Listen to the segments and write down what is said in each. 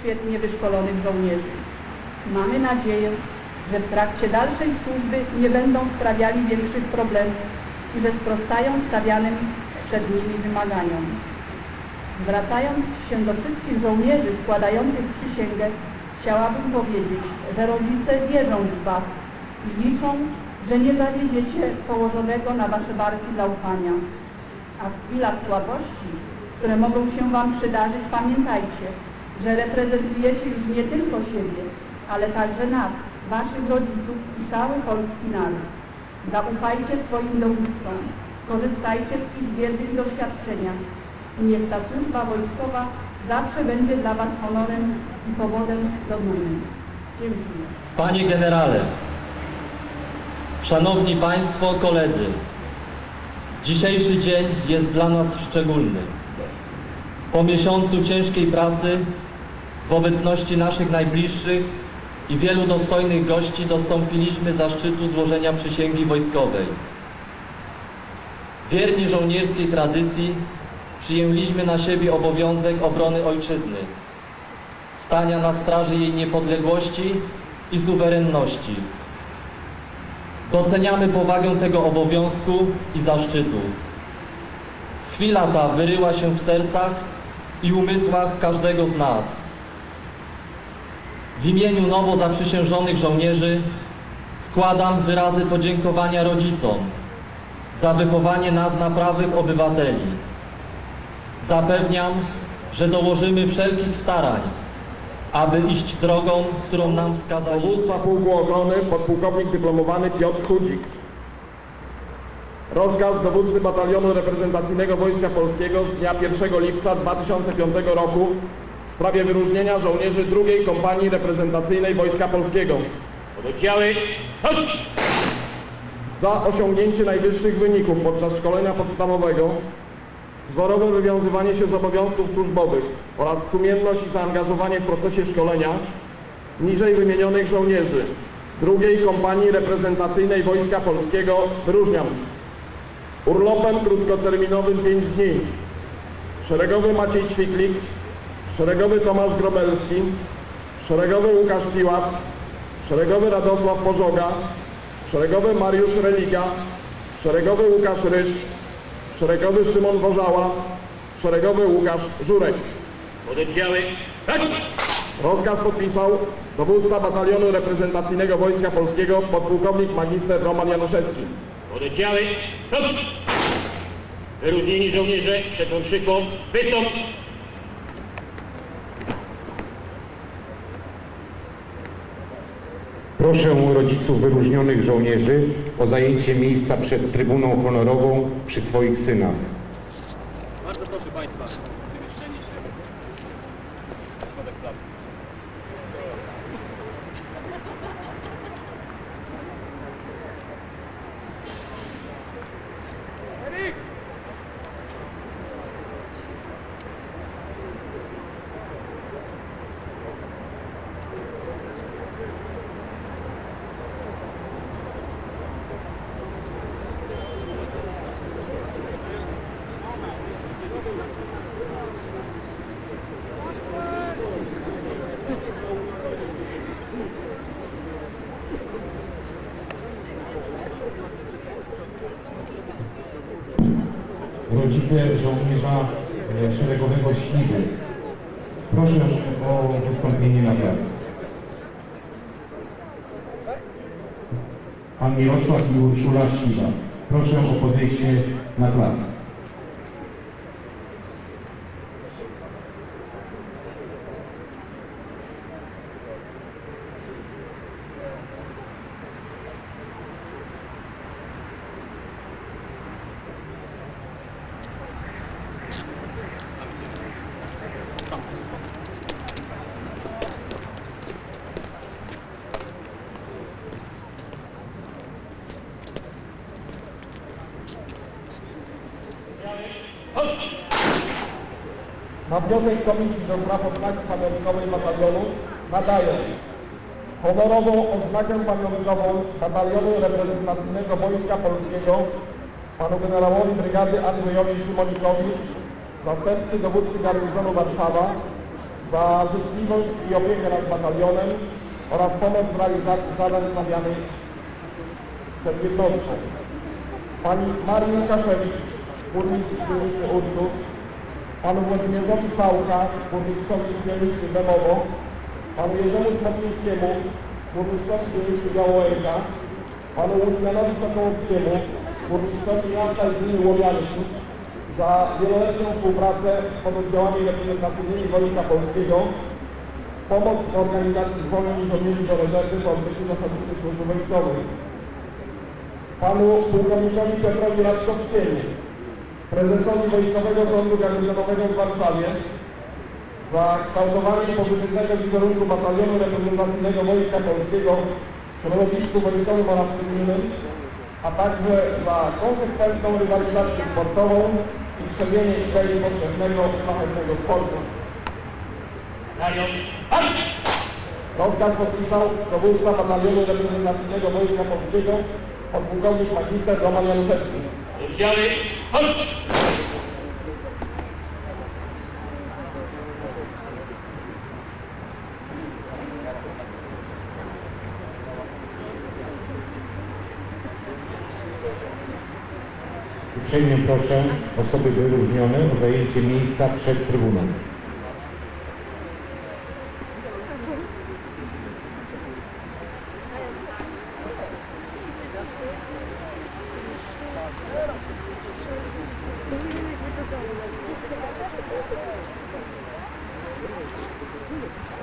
świetnie wyszkolonych żołnierzy. Mamy nadzieję, że w trakcie dalszej służby nie będą sprawiali większych problemów i że sprostają stawianym przed nimi wymaganiom. Zwracając się do wszystkich żołnierzy składających przysięgę, chciałabym powiedzieć, że rodzice wierzą w Was i liczą, że nie zawiedziecie położonego na Wasze barki zaufania. A w chwilach słabości, które mogą się Wam przydarzyć, pamiętajcie, że reprezentujecie już nie tylko siebie, ale także nas, Waszych rodziców i cały polski naród. Zaufajcie swoim dowódcom, korzystajcie z ich wiedzy i doświadczenia i niech ta służba wojskowa zawsze będzie dla Was honorem i powodem do dumy. Dziękuję. Panie generale, szanowni państwo, koledzy, dzisiejszy dzień jest dla nas szczególny. Po miesiącu ciężkiej pracy, w obecności naszych najbliższych i wielu dostojnych gości dostąpiliśmy zaszczytu złożenia przysięgi wojskowej. Wierni żołnierskiej tradycji przyjęliśmy na siebie obowiązek obrony ojczyzny, stania na straży jej niepodległości i suwerenności. Doceniamy powagę tego obowiązku i zaszczytu. Chwila ta wyryła się w sercach i umysłach każdego z nas. W imieniu nowo zaprzysiężonych żołnierzy składam wyrazy podziękowania rodzicom za wychowanie nas na prawych obywateli. Zapewniam, że dołożymy wszelkich starań, aby iść drogą, którą nam wskazaliście. Dowódca Pułku Obrony, podpułkownik dyplomowany Piotr Chudzik. Rozkaz dowódcy Batalionu Reprezentacyjnego Wojska Polskiego z dnia 1 lipca 2005 roku w sprawie wyróżnienia żołnierzy II Kompanii Reprezentacyjnej Wojska Polskiego. Oddziały, chodź! Za osiągnięcie najwyższych wyników podczas szkolenia podstawowego, wzorowe wywiązywanie się z obowiązków służbowych oraz sumienność i zaangażowanie w procesie szkolenia niżej wymienionych żołnierzy II Kompanii Reprezentacyjnej Wojska Polskiego wyróżniam urlopem krótkoterminowym 5 dni szeregowy Maciej Ćwiklik, szeregowy Tomasz Grobelski, szeregowy Łukasz Piłat, szeregowy Radosław Pożoga, szeregowy Mariusz Religa, szeregowy Łukasz Ryż, szeregowy Szymon Wożała, szeregowy Łukasz Żurek. Oddziały, chodź! Rozkaz podpisał dowódca Batalionu Reprezentacyjnego Wojska Polskiego podpułkownik magister Roman Januszewski. Oddziały, chodź! Wyróżnieni żołnierze przed tą krzykłą, wystąp! Proszę rodziców wyróżnionych żołnierzy o zajęcie miejsca przed trybuną honorową przy swoich synach. Rodzice żołnierza e, szeregowego Świdy. Proszę o wystąpienie na plac. Pan Mirosław i Urszula Świda. Proszę o podejście na plac. Na wniosek Komisji do Spraw Odznaki Pamiątkowej Batalionu nadaję honorową odznakę pamiątkową Batalionu Reprezentacyjnego Wojska Polskiego panu generałowi brygady Andrzejowi Szymonikowi, zastępcy dowódcy garnizonu Warszawa za życzliwość i opiekę nad batalionem oraz pomoc w realizacji zadań stawianych przed jednostką. Pani Marii Łukaszewicz, burmistrz dzielnicy Ursus, panu Włodzimierzowi Całka, burmistrzowi dzielnicy Bemowo, panu Jerzemu Smoczyńskiemu, burmistrzowi dzielnicy Białołęka, panu Łucjanowi Sokołowskiemu, burmistrzowi miasta gminy Łomianki za wieloletnią współpracę z pododdziałami reprezentacyjnymi Wojska Polskiego, pomoc w organizacji zwolnień żołnierzy do rezerwy po odbyciu zasadniczych służb wojskowych, panu pułkownikowi Piotrowi Raczkowskiemu, prezesowi Wojskowego Sądu Garnizonowego w Warszawie za kształtowanie pozytywnego wizerunku Batalionu Reprezentacyjnego Wojska Polskiego w środowisku wojskowym oraz cywilnym, a także za konsekwentną rywalizację sportową i krzewienie idei powszechnego szlachetnego sportu. Rozkaz podpisał dowódca Batalionu Reprezentacyjnego Wojska Polskiego, podpułkownik magister Roman Januszewski. Oddziały. Marsz! Uprzejmie proszę osoby wyróżnione o zajęcie miejsca przed trybuną.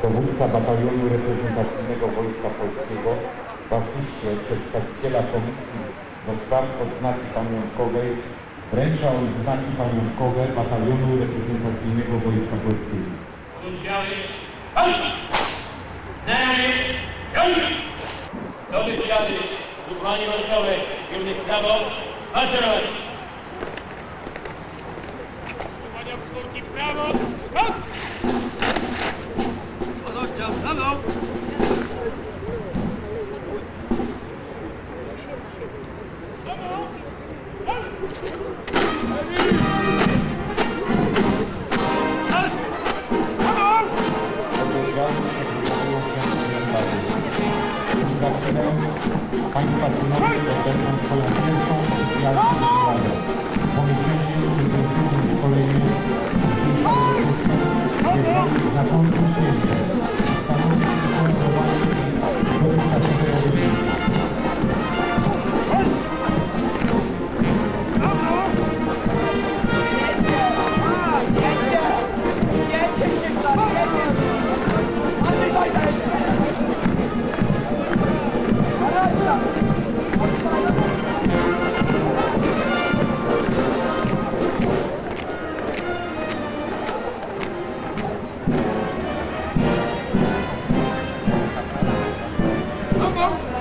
Dowódca Batalionu Reprezentacyjnego Wojska Polskiego w asyście przedstawiciela Komisji do Spraw Odznaki Pamiątkowej wręcza odznaki pamiątkowe Batalionu Reprezentacyjnego Wojska Polskiego. Doby dziady. Grupowanie marszowe. Kierunek w prawo. Maszerować! Panią w prawo! Hop! Oddział za mną! Japón Rusia. 안녕.